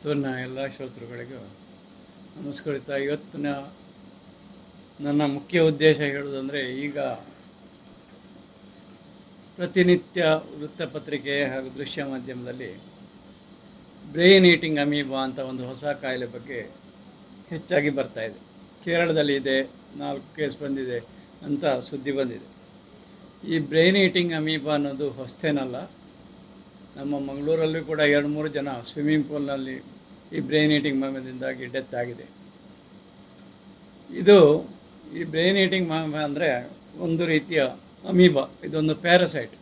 ಮಹತ್ವನ ಎಲ್ಲ ಶ್ರೋತೃಗಳಿಗೂ ನಮಸ್ಕರಿತ. ಇವತ್ತಿನ ನನ್ನ ಮುಖ್ಯ ಉದ್ದೇಶ ಹೇಳುವುದಂದರೆ ಈಗ ಪ್ರತಿನಿತ್ಯ ವೃತ್ತಪತ್ರಿಕೆ ಹಾಗೂ ದೃಶ್ಯ ಮಾಧ್ಯಮದಲ್ಲಿ ಬ್ರೈನ್ ಈಟಿಂಗ್ ಅಮೀಬಾ ಅಂತ ಒಂದು ಹೊಸ ಕಾಯಿಲೆ ಬಗ್ಗೆ ಹೆಚ್ಚಾಗಿ ಬರ್ತಾ ಇದೆ. ಕೇರಳದಲ್ಲಿ ಇದೆ, ನಾಲ್ಕು ಕೇಸ್ ಬಂದಿದೆ ಅಂತ ಸುದ್ದಿ ಬಂದಿದೆ. ಈ ಬ್ರೈನ್ ಈಟಿಂಗ್ ಅಮೀಬಾ ಅನ್ನೋದು ಹೊಸ್ತೇನಲ್ಲ ನಮ್ಮ ಮಂಗಳೂರಲ್ಲೂ ಕೂಡ ಎರಡು ಮೂರು ಜನ ಸ್ವಿಮ್ಮಿಂಗ್ ಪೂಲ್ನಲ್ಲಿ ಈ ಬ್ರೈನ್ ಈಟಿಂಗ್ ಮಾಮದಿಂದಾಗಿ ಡೆತ್ ಆಗಿದೆ. ಇದು ಈ ಬ್ರೈನ್ ಈಟಿಂಗ್ ಮಾಮ ಅಂದರೆ ಒಂದು ರೀತಿಯ ಅಮೀಬಾ, ಇದೊಂದು ಪ್ಯಾರಸೈಟ್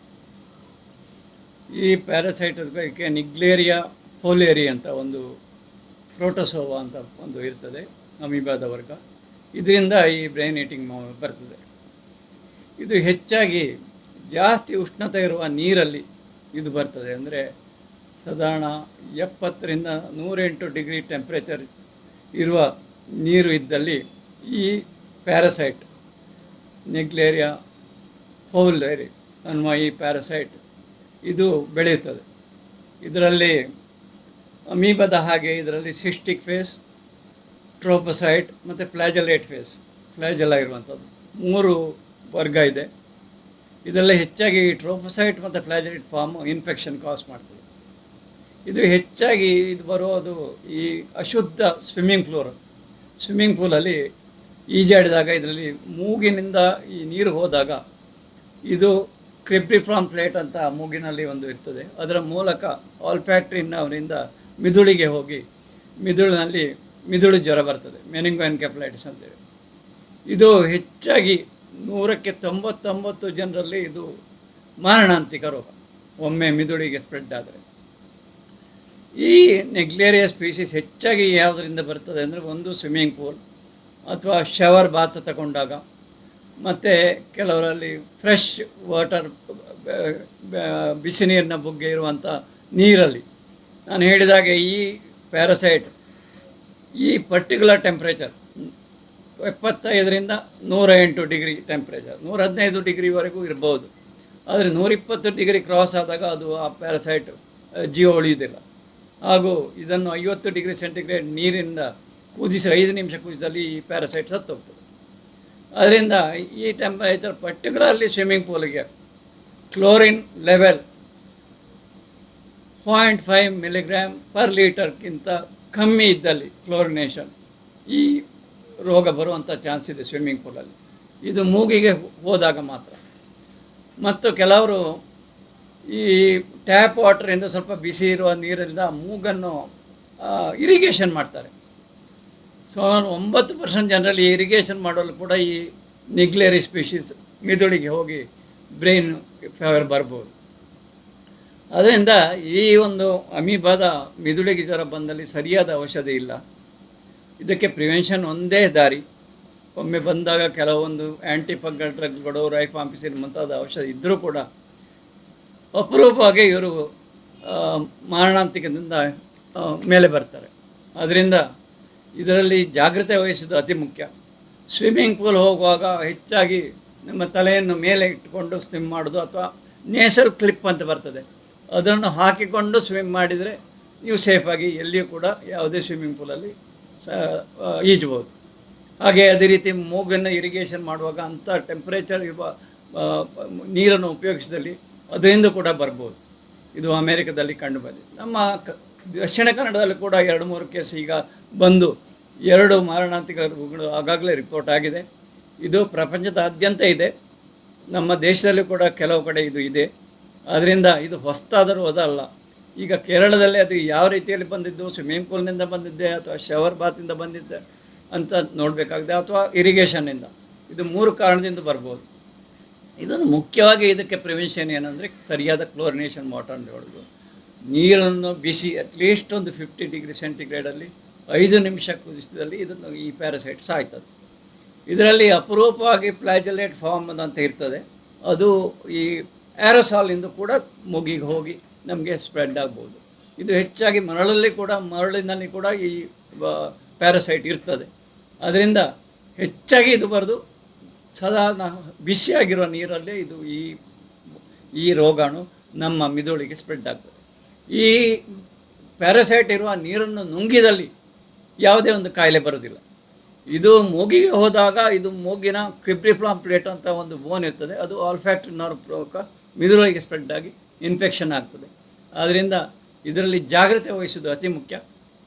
ಈ ಪ್ಯಾರಸೈಟ್ ಅದಕ್ಕೆ ನಿಗ್ಲೇರಿಯಾ ಫೋಲೇರಿ ಅಂತ ಒಂದು ಪ್ರೋಟೋಸೋವಾ ಅಂತ ಒಂದು ಇರ್ತದೆ, ಅಮೀಬಾದ ವರ್ಗ. ಇದರಿಂದ ಈ ಬ್ರೈನ್ ಈಟಿಂಗ್ ಮಾಮ ಬರ್ತದೆ. ಇದು ಹೆಚ್ಚಾಗಿ ಜಾಸ್ತಿ ಉಷ್ಣತೆ ಇರುವ ನೀರಲ್ಲಿ ಇದು ಬರ್ತದೆ ಅಂದರೆ ಸಾಧಾರಣ ಎಪ್ಪತ್ತರಿಂದ ನೂರೆಂಟು ಡಿಗ್ರಿ ಟೆಂಪ್ರೇಚರ್ ಇರುವ ನೀರು ಇದ್ದಲ್ಲಿ ಈ ಪ್ಯಾರಸೈಟ್, ನೆಗ್ಲೇರಿಯಾ ಫೌಲ್ಲೇರಿ ಅನ್ನುವ ಈ ಪ್ಯಾರಸೈಟ್ ಇದು ಬೆಳೆಯುತ್ತದೆ. ಇದರಲ್ಲಿ ಅಮೀಬದ ಹಾಗೆ ಇದರಲ್ಲಿ ಸಿಸ್ಟಿಕ್ ಫೇಸ್, ಟ್ರೋಪಸೈಟ್ ಮತ್ತು ಫ್ಲಾಜಲೇಟ್ ಫೇಸ್ ಫ್ಲಾಜೆಲ್ಲ ಇರುವಂಥದ್ದು ಮೂರು ವರ್ಗ ಇದೆ. ಇದೆಲ್ಲ ಹೆಚ್ಚಾಗಿ ಟ್ರೋಫೋಸೈಟ್ ಮತ್ತು ಫ್ಲಾಜರಿಟ್ ಫಾರ್ಮ್ ಇನ್ಫೆಕ್ಷನ್ ಕಾಸ್ ಮಾಡ್ತದೆ. ಇದು ಹೆಚ್ಚಾಗಿ ಇದು ಬರೋದು ಈ ಅಶುದ್ಧ ಸ್ವಿಮ್ಮಿಂಗ್ ಫ್ಲೋರ್ ಸ್ವಿಮ್ಮಿಂಗ್ ಪೂಲಲ್ಲಿ ಈಜಾಡಿದಾಗ ಇದರಲ್ಲಿ ಮೂಗಿನಿಂದ ಈ ನೀರು ಹೋದಾಗ ಇದು ಕ್ರಿಬ್ರಿಫ್ರಾಮ್ ಪ್ಲೇಟ್ ಅಂತ ಮೂಗಿನಲ್ಲಿ ಒಂದು ಇರ್ತದೆ. ಅದರ ಮೂಲಕ ಆಲ್ಫ್ಯಾಕ್ಟ್ರಿನ ಅವರಿಂದ ಮಿದುಳಿಗೆ ಹೋಗಿ ಮಿದುಳಿನಲ್ಲಿ ಮಿದುಳು ಜ್ವರ ಬರ್ತದೆ. ಮೆನಿಂಗೋ ಎನ್ಕೆಪ್ಲೈಟಿಸ್ ಅಂತೇಳಿ. ಇದು ಹೆಚ್ಚಾಗಿ ನೂರಕ್ಕೆ ತೊಂಬತ್ತೊಂಬತ್ತು ಜನರಲ್ಲಿ ಇದು ಮಾರಣಾಂತಿಕ ರೋಗ. ಒಮ್ಮೆ ಮಿದುಳಿಗೆ ಸ್ಪ್ರೆಡ್ ಆದರೆ. ಈ ನೆಗ್ಲೇರಿಯಾ ಸ್ಪೀಸೀಸ್ ಹೆಚ್ಚಾಗಿ ಯಾವುದರಿಂದ ಬರ್ತದೆ ಅಂದರೆ ಒಂದು ಸ್ವಿಮ್ಮಿಂಗ್ ಪೂಲ್ ಅಥವಾ ಶವರ್ ಬಾತ್ ತಗೊಂಡಾಗ. ಮತ್ತು ಕೆಲವರಲ್ಲಿ ಫ್ರೆಶ್ ವಾಟರ್ ಬಿಸಿ ನೀರಿನ ಬುಗ್ಗೆ ಇರುವಂಥ ನೀರಲ್ಲಿ. ನಾನು ಹೇಳಿದಾಗೆ ಈ ಪ್ಯಾರಸೈಟ್ ಈ ಪರ್ಟಿಕ್ಯುಲರ್ ಟೆಂಪ್ರೇಚರ್ ಎಪ್ಪತ್ತೈದರಿಂದ ನೂರ ಎಂಟು ಡಿಗ್ರಿ ಟೆಂಪ್ರೇಚರ್ ನೂರ ಹದಿನೈದು ಡಿಗ್ರಿವರೆಗೂ ಇರ್ಬೋದು. ಆದರೆ ನೂರಿಪ್ಪತ್ತು ಡಿಗ್ರಿ ಕ್ರಾಸ್ ಆದಾಗ ಅದು ಆ ಪ್ಯಾರಸೈಟ್ ಜೀವ ಉಳಿಯುವುದಿಲ್ಲ. ಹಾಗೂ ಇದನ್ನು ಐವತ್ತು ಡಿಗ್ರಿ ಸೆಂಟಿಗ್ರೇಡ್ ನೀರಿಂದ ಕುದಿಸಿ ಐದು ನಿಮಿಷ ಕುದಿಸಿದಲ್ಲಿ ಈ ಪ್ಯಾರಸೈಟ್ ಸತ್ತೋಗ್ತದೆ. ಅದರಿಂದ ಈ temperature particularly swimming ಪೂಲಿಗೆ chlorine level point five milligram per ಲೀಟರ್ಗಿಂತ ಕಮ್ಮಿ ಇದ್ದಲ್ಲಿ ಕ್ಲೋರಿನೇಷನ್ ಈ ರೋಗ ಬರುವಂಥ ಚಾನ್ಸ್ ಇದೆ ಸ್ವಿಮ್ಮಿಂಗ್ ಪೂಲಲ್ಲಿ ಇದು ಮೂಗಿಗೆ ಹೋದಾಗ ಮಾತ್ರ. ಮತ್ತು ಕೆಲವರು ಈ ಟ್ಯಾಪ್ ವಾಟರಿಂದ ಸ್ವಲ್ಪ ಬಿಸಿ ಇರುವ ನೀರಿಂದ ಮೂಗನ್ನು ಇರಿಗೇಷನ್ ಮಾಡ್ತಾರೆ. ಸೊ ಒಂಬತ್ತು ಪರ್ಸೆಂಟ್ ಜನರಲ್ಲಿ ಇರಿಗೇಷನ್ ಮಾಡಲು ಕೂಡ ಈ ನಿಗ್ಲೇರಿ ಸ್ಪೀಷೀಸ್ ಮಿದುಳಿಗೆ ಹೋಗಿ ಬ್ರೈನ್ ಫೇವರ್ ಬರ್ಬೋದು. ಅದರಿಂದ ಈ ಒಂದು ಅಮೀಬಾದ ಮಿದುಳಿಗೆ ಜ್ವರ ಬಂದಲ್ಲಿ ಸರಿಯಾದ ಔಷಧಿ ಇಲ್ಲ. ಇದಕ್ಕೆ ಪ್ರಿವೆನ್ಷನ್ ಒಂದೇ ದಾರಿ. ಒಮ್ಮೆ ಬಂದಾಗ ಕೆಲವೊಂದು ಆ್ಯಂಟಿ ಫಂಗಲ್ ಡ್ರಗ್ಗಳು ರೈಫಾಂಪಿಸಿನ್ ಮುಂತಾದ ಔಷಧ ಇದ್ದರೂ ಕೂಡ ಅಪರೂಪವಾಗಿ ಇವರು ಮಾರಣಾಂತಿಕದಿಂದ ಮೇಲೆ ಬರ್ತಾರೆ. ಅದರಿಂದ ಇದರಲ್ಲಿ ಜಾಗ್ರತೆ ವಹಿಸೋದು ಅತಿ ಮುಖ್ಯ. ಸ್ವಿಮ್ಮಿಂಗ್ ಪೂಲ್ ಹೋಗುವಾಗ ಹೆಚ್ಚಾಗಿ ನಮ್ಮ ತಲೆಯನ್ನು ಮೇಲೆ ಇಟ್ಟುಕೊಂಡು ಸ್ವಿಮ್ ಮಾಡೋದು ಅಥವಾ ನೇಸಲ್ ಕ್ಲಿಪ್ ಅಂತ ಬರ್ತದೆ. ಅದನ್ನು ಹಾಕಿಕೊಂಡು ಸ್ವಿಮ್ ಮಾಡಿದರೆ ನೀವು ಸೇಫಾಗಿ ಎಲ್ಲಿಯೂ ಕೂಡ ಯಾವುದೇ ಸ್ವಿಮ್ಮಿಂಗ್ ಪೂಲಲ್ಲಿ ಈಜ್ಬೋದು ಹಾಗೆ ಅದೇ ರೀತಿ ಮೂಗನ್ನು ಇರಿಗೇಷನ್ ಮಾಡುವಾಗ ಅಂಥ ಟೆಂಪ್ರೇಚರ್ ಇರುವ ನೀರನ್ನು ಉಪಯೋಗಿಸಿದಲ್ಲಿ ಅದರಿಂದ ಕೂಡ ಬರ್ಬೋದು. ಇದು ಅಮೇರಿಕದಲ್ಲಿ ಕಂಡು ಬಂದಿದೆ. ನಮ್ಮ ದಕ್ಷಿಣ ಕನ್ನಡದಲ್ಲಿ ಕೂಡ ಎರಡು ಮೂರು ಕೇಸ್ ಈಗ ಬಂದು ಎರಡು ಮಾರಣಾಂತಿಕ ರೋಗಗಳು ಆಗಾಗಲೇ ರಿಪೋರ್ಟ್ ಆಗಿದೆ. ಇದು ಪ್ರಪಂಚದಾದ್ಯಂತ ಇದೆ. ನಮ್ಮ ದೇಶದಲ್ಲೂ ಕೂಡ ಕೆಲವು ಕಡೆ ಇದು ಇದೆ. ಅದರಿಂದ ಇದು ಹೊಸ್ತಾದರೂ ಅದಲ್ಲ. ಈಗ ಕೇರಳದಲ್ಲಿ ಅದು ಯಾವ ರೀತಿಯಲ್ಲಿ ಬಂದಿದ್ದು? ಸ್ವಿಮ್ಮಿಂಗ್ ಪೂಲ್ನಿಂದ ಬಂದಿದ್ದೆ ಅಥವಾ ಶವರ್ ಬಾತಿಂದ ಬಂದಿದ್ದೆ ಅಂತ ನೋಡಬೇಕಾಗಿದೆ ಅಥವಾ ಇರಿಗೇಷನ್ನಿಂದ ಇದು ಮೂರು ಕಾರಣದಿಂದ ಬರ್ಬೋದು. ಇದನ್ನು ಮುಖ್ಯವಾಗಿ ಇದಕ್ಕೆ ಪ್ರಿವೆನ್ಷನ್ ಏನಂದರೆ ಸರಿಯಾದ ಕ್ಲೋರಿನೇಷನ್ ವಾಟರ್ ಅಂತ ಹೇಳೋದು. ನೀರನ್ನು ಬಿಸಿ ಅಟ್ಲೀಸ್ಟ್ ಒಂದು ಫಿಫ್ಟಿ ಡಿಗ್ರಿ ಸೆಂಟಿಗ್ರೇಡಲ್ಲಿ ಐದು ನಿಮಿಷ ಕುದಿಸಿದಲ್ಲಿ ಇದನ್ನು ಈ ಪ್ಯಾರಸೈಟ್ ಸಾಯ್ತದೆ ಇದರಲ್ಲಿ ಅಪರೂಪವಾಗಿ ಪ್ಲಾಜಲೇಟ್ ಫಾರ್ಮ್ ಅಂತ ಇರ್ತದೆ. ಅದು ಈ ಆ್ಯರೋಸಾಲಿಂದ ಕೂಡ ಮುಗಿಗೆ ಹೋಗಿ ನಮಗೆ ಸ್ಪ್ರೆಡ್ ಆಗ್ಬೋದು. ಇದು ಹೆಚ್ಚಾಗಿ ಮರಳಲ್ಲಿ ಕೂಡ ಮರಳಿನಲ್ಲಿ ಕೂಡ ಈ ಪ್ಯಾರಸೈಟ್ ಇರ್ತದೆ. ಅದರಿಂದ ಹೆಚ್ಚಾಗಿ ಇದು ಬರೆದು, ಸದಾ ಬಿಸಿಯಾಗಿರುವ ಬಿಸಿಯಾಗಿರೋ ನೀರಲ್ಲೇ ಇದು ಈ ಈ ರೋಗಾಣು ನಮ್ಮ ಮಿದುಳಿಗೆ ಸ್ಪ್ರೆಡ್ ಆಗ್ತದೆ. ಈ ಪ್ಯಾರಾಸೈಟ್ ಇರುವ ನೀರನ್ನು ನುಂಗಿದಲ್ಲಿ ಯಾವುದೇ ಒಂದು ಕಾಯಿಲೆ ಬರೋದಿಲ್ಲ. ಇದು ಮೂಗಿಗೆ ಹೋದಾಗ ಇದು ಮೂಗಿನ ಕ್ರಿಬ್ರಿಫ್ಲಾಮ್ ಪ್ಲೇಟ್ ಅಂತ ಒಂದು ಬೋನ್ ಇರ್ತದೆ, ಅದು ಆಲ್ಫ್ಯಾಕ್ಟ್ರಿ ನರ್ವ್ ಪ್ರಮುಖ ಮಿದುಳಿಗೆ ಸ್ಪ್ರೆಡ್ ಆಗಿ ಇನ್ಫೆಕ್ಷನ್ ಆಗ್ತದೆ. ಆದ್ದರಿಂದ ಇದರಲ್ಲಿ ಜಾಗ್ರತೆ ವಹಿಸೋದು ಅತಿ ಮುಖ್ಯ.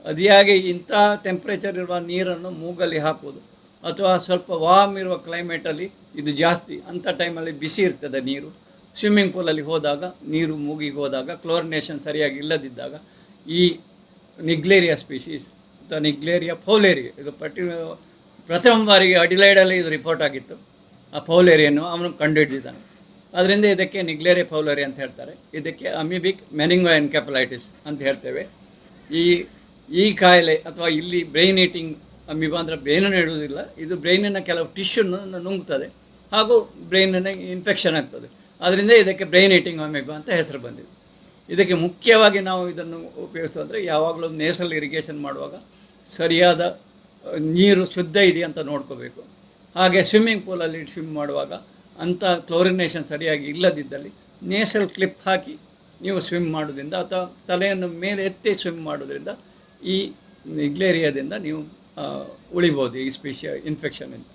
ಅತಿಯಾಗಿ ಇಂಥ ಟೆಂಪ್ರೇಚರ್ ಇರುವ ನೀರನ್ನು ಮೂಗಲ್ಲಿ ಹಾಕುವುದು ಅಥವಾ ಸ್ವಲ್ಪ ವಾಮ್ ಇರುವ ಕ್ಲೈಮೇಟಲ್ಲಿ ಇದು ಜಾಸ್ತಿ ಅಂಥ ಟೈಮಲ್ಲಿ ಬಿಸಿ ಇರ್ತದೆ ನೀರು. ಸ್ವಿಮ್ಮಿಂಗ್ ಪೂಲಲ್ಲಿ ಹೋದಾಗ ನೀರು ಮೂಗಿಗೆ ಹೋದಾಗ ಕ್ಲೋರಿನೇಷನ್ ಸರಿಯಾಗಿ ಇಲ್ಲದಿದ್ದಾಗ ಈ ನಿಗ್ಲೇರಿಯಾ ಸ್ಪೀಶೀಸ್ ಅಥವಾ ನಿಗ್ಲೇರಿಯಾ ಫೌಲೇರಿಯಾ ಇದು ಪರ್ಟಿ ಪ್ರಥಮ ಬಾರಿಗೆ ಅಡಿಲೈಡಲ್ಲಿ ಇದು ರಿಪೋರ್ಟ್ ಆಗಿತ್ತು. ಆ ಫೌಲೇರಿಯನ್ನು ಅವನು ಕಂಡುಹಿಡಿದಿದ್ದಾನೆ ಅದರಿಂದ ಇದಕ್ಕೆ ನಿಗ್ಲೇರಿ ಫೌಲರಿ ಅಂತ ಹೇಳ್ತಾರೆ. ಇದಕ್ಕೆ ಅಮಿಬಿಕ್ ಮೆನಿಂಗೋ ಎನ್ಕ್ಯಾಪಲೈಟಿಸ್ ಅಂತ ಹೇಳ್ತೇವೆ. ಈ ಈ ಕಾಯಿಲೆ ಅಥವಾ ಇಲ್ಲಿ ಬ್ರೈನ್ ಈಟಿಂಗ್ ಅಮೀಬಾ ಅಂದರೆ ಬ್ರೈನನ್ನು ಇಡುವುದಿಲ್ಲ. ಇದು ಬ್ರೈನಿನ ಕೆಲವು ಟಿಶ್ಯೂನ ನುಂಗ್ತದೆ. ಹಾಗೂ ಬ್ರೈನಿನ ಇನ್ಫೆಕ್ಷನ್ ಆಗ್ತದೆ. ಅದರಿಂದ ಇದಕ್ಕೆ ಬ್ರೈನ್ ಈಟಿಂಗ್ ಅಮೀಬಾ ಅಂತ ಹೆಸರು ಬಂದಿದೆ. ಇದಕ್ಕೆ ಮುಖ್ಯವಾಗಿ ನಾವು ಇದನ್ನು ಉಪಯೋಗಿಸೋದ್ರೆ ಯಾವಾಗಲೂ ನೇಸಲ್ ಇರಿಗೇಷನ್ ಮಾಡುವಾಗ ಸರಿಯಾದ, ನೀರು ಶುದ್ಧ ಇದೆಯಾ ಅಂತ ನೋಡ್ಕೋಬೇಕು. ಹಾಗೆ ಸ್ವಿಮ್ಮಿಂಗ್ ಪೂಲಲ್ಲಿ ಸ್ವಿಮ್ ಮಾಡುವಾಗ ಅಂಥ ಕ್ಲೋರಿನೇಷನ್ ಸರಿಯಾಗಿ ಇಲ್ಲದಿದ್ದಲ್ಲಿ ನೇಸಲ್ ಕ್ಲಿಪ್ ಹಾಕಿ ನೀವು ಸ್ವಿಮ್ ಮಾಡೋದ್ರಿಂದ ಅಥವಾ ತಲೆಯನ್ನು ಮೇಲೆ ಎತ್ತಿ ಸ್ವಿಮ್ ಮಾಡೋದ್ರಿಂದ ಈ ಇಗ್ಲೇರಿಯಾದಿಂದ ನೀವು ಉಳಿಬೋದು ಈ ಇನ್ಫೆಕ್ಷನ್ ಇನ್ಫೆಕ್ಷನಿಂದ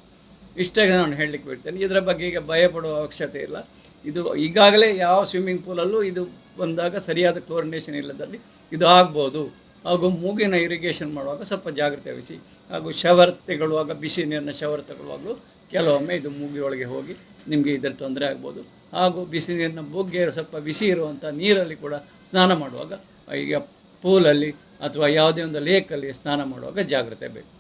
ಇಷ್ಟೇ ನಾನು ಹೇಳಲಿಕ್ಕೆ ಬಿಡ್ತೇನೆ. ಇದರ ಬಗ್ಗೆ ಈಗ ಭಯಪಡುವ ಅವಶ್ಯಕತೆ ಇಲ್ಲ. ಇದು ಈಗಾಗಲೇ ಯಾವ ಸ್ವಿಮ್ಮಿಂಗ್ ಪೂಲಲ್ಲೂ ಇದು ಬಂದಾಗ ಸರಿಯಾದ ಕ್ಲೋರಿನೇಷನ್ ಇಲ್ಲದಲ್ಲಿ ಇದು ಆಗ್ಬೋದು. ಹಾಗೂ ಮೂಗಿನ ಇರಿಗೇಷನ್ ಮಾಡುವಾಗ ಸ್ವಲ್ಪ ಜಾಗ್ರತೆ ವಹಿಸಿ. ಹಾಗೂ ಶವರ್ ತೆಗೊಳ್ಳುವಾಗ ಬಿಸಿ ನೀರಿನ ಶವರ್ ತಗೊಳ್ಳುವಾಗಲೂ ಕೆಲವೊಮ್ಮೆ ಇದು ಮೂಗಿಯೊಳಗೆ ಹೋಗಿ ನಿಮಗೆ ಇದರ ತೊಂದರೆ ಆಗ್ಬೋದು. ಹಾಗೂ ಬಿಸಿ ನೀರಿನ ಬೊಗ್ಗೆ ಸ್ವಲ್ಪ ಬಿಸಿ ಇರುವಂಥ ನೀರಲ್ಲಿ ಕೂಡ ಸ್ನಾನ ಮಾಡುವಾಗ, ಈಗ ಪೂಲಲ್ಲಿ ಅಥವಾ ಯಾವುದೇ ಒಂದು ಲೇಕಲ್ಲಿ ಸ್ನಾನ ಮಾಡುವಾಗ ಜಾಗ್ರತೆ ಬೇಕು.